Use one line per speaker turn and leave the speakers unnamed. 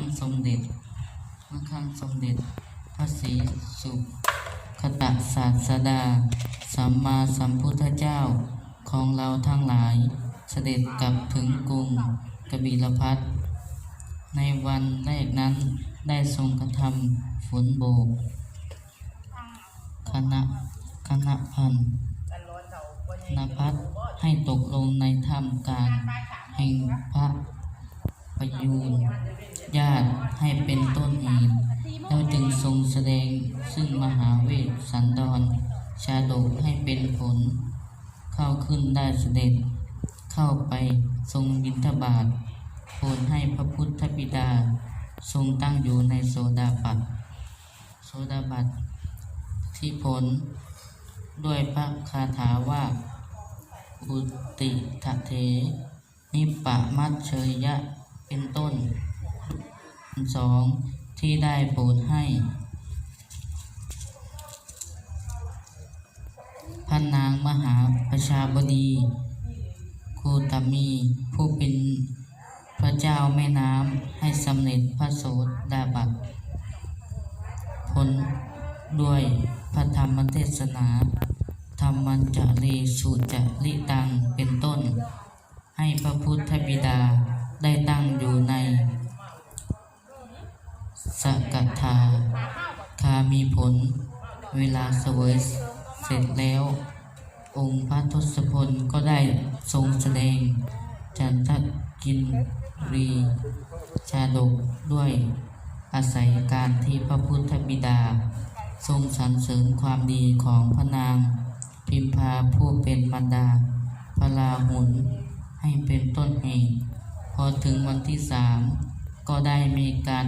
งสมเด็จเมื่อครั้งสมเด็จ พระศรีสุขตศาสดา สัมมาสัมพุทธเจ้าของเราทั้งหลาย เสด็จกลับถึงกรุงกบิลพัทในวันแรกนั้นได้ทรงกระทำฝนโบกคณะคณะพันนพัฒให้ตกลงในถ้ำกลางพระประยูนญาติ ให้เป็นต้นเหตุแล้วจึงทรงแสดงซึ่งมหาเวทสันดร ชาดกให้เป็นผล เข้าขึ้นได้เสด็จ เข้าไปทรงบิณฑบาตโปรดให้พระพุทธบิดา ทรงตั้งอยู่ในโสดาปัตโสดาบัตที่ผล ด้วยพระคาถาว่าอุติทะเถนิปะมัชเชยยะเป็นต้น สองที่ได้โปรดให้ พระนางมหาประชาบดีโคตมี ผู้เป็นพระเจ้าแม่น้ำให้สำเร็จพระโสดาบัตผลด้วยพระธรรมเทศนา ธรรมันจะเรสุจะลิตังเป็นต้น ให้พระพุทธบิดาได้ตั้งอยู่ใน สกัทาคามีผล เวลาเสวยเสร็จแล้ว องค์พระทศพลก็ได้ทรงแสดง จันทกินรี ชาดกด้วยอาศัยการที่พระพุทธบิดา ทรงสรรเสริญความดีของพระนาง พิมพาผู้เป็นบรรดา พระลาหุนให้เป็นต้นเหตุพอถึงวันที่สามก็ได้มีการ